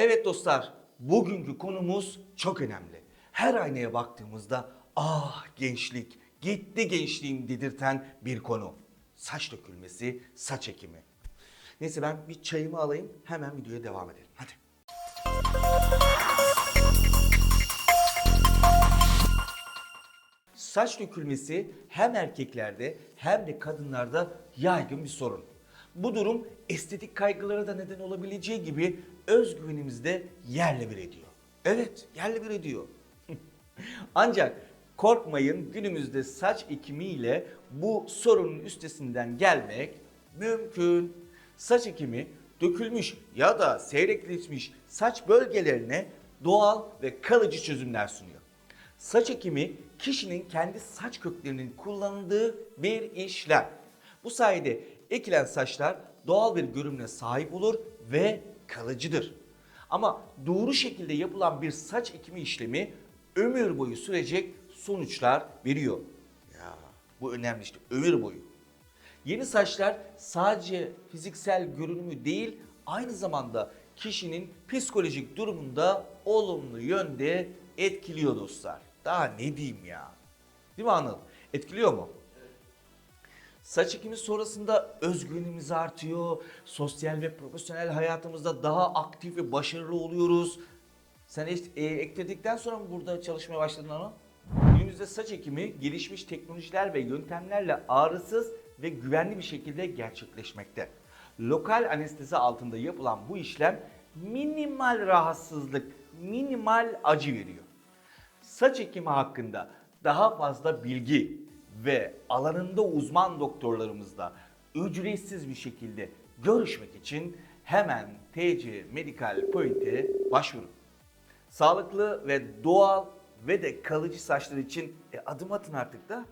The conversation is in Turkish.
Evet dostlar, bugünkü konumuz çok önemli. Her aynaya baktığımızda ah gençlik, gitti gençliğim dedirten bir konu. Saç dökülmesi, saç ekimi. Neyse ben bir çayımı alayım, hemen videoya devam edelim. Hadi. Saç dökülmesi hem erkeklerde hem de kadınlarda yaygın bir sorun. Bu durum estetik kaygılara da neden olabileceği gibi özgüvenimizi de yerle bir ediyor. Evet, yerle bir ediyor. Ancak korkmayın günümüzde saç ekimiyle bu sorunun üstesinden gelmek mümkün. Saç ekimi dökülmüş ya da seyrekleşmiş saç bölgelerine doğal ve kalıcı çözümler sunuyor. Saç ekimi kişinin kendi saç köklerinin kullandığı bir işlem. Bu sayede ekilen saçlar doğal bir görünüme sahip olur ve kalıcıdır. Ama doğru şekilde yapılan bir saç ekimi işlemi ömür boyu sürecek sonuçlar veriyor. Ya bu önemli işte ömür boyu. Yeni saçlar sadece fiziksel görünümü değil, aynı zamanda kişinin psikolojik durumunda olumlu yönde etkiliyor dostlar. Daha ne diyeyim ya? Değil mi Anıl? Etkiliyor mu? Saç ekimi sonrasında özgüvenimiz artıyor. Sosyal ve profesyonel hayatımızda daha aktif ve başarılı oluyoruz. Sen e, ekledikten sonra mı burada çalışmaya başladın Anıl? Günümüzde saç ekimi gelişmiş teknolojiler ve yöntemlerle ağrısız ve güvenli bir şekilde gerçekleşmekte. Lokal anestezi altında yapılan bu işlem minimal rahatsızlık, minimal acı veriyor. Saç ekimi hakkında daha fazla bilgi ve alanında uzman doktorlarımızla ücretsiz bir şekilde görüşmek için hemen TC Medical Point'e başvurun. Sağlıklı ve doğal ve de kalıcı saçlar için e, adım atın artık da.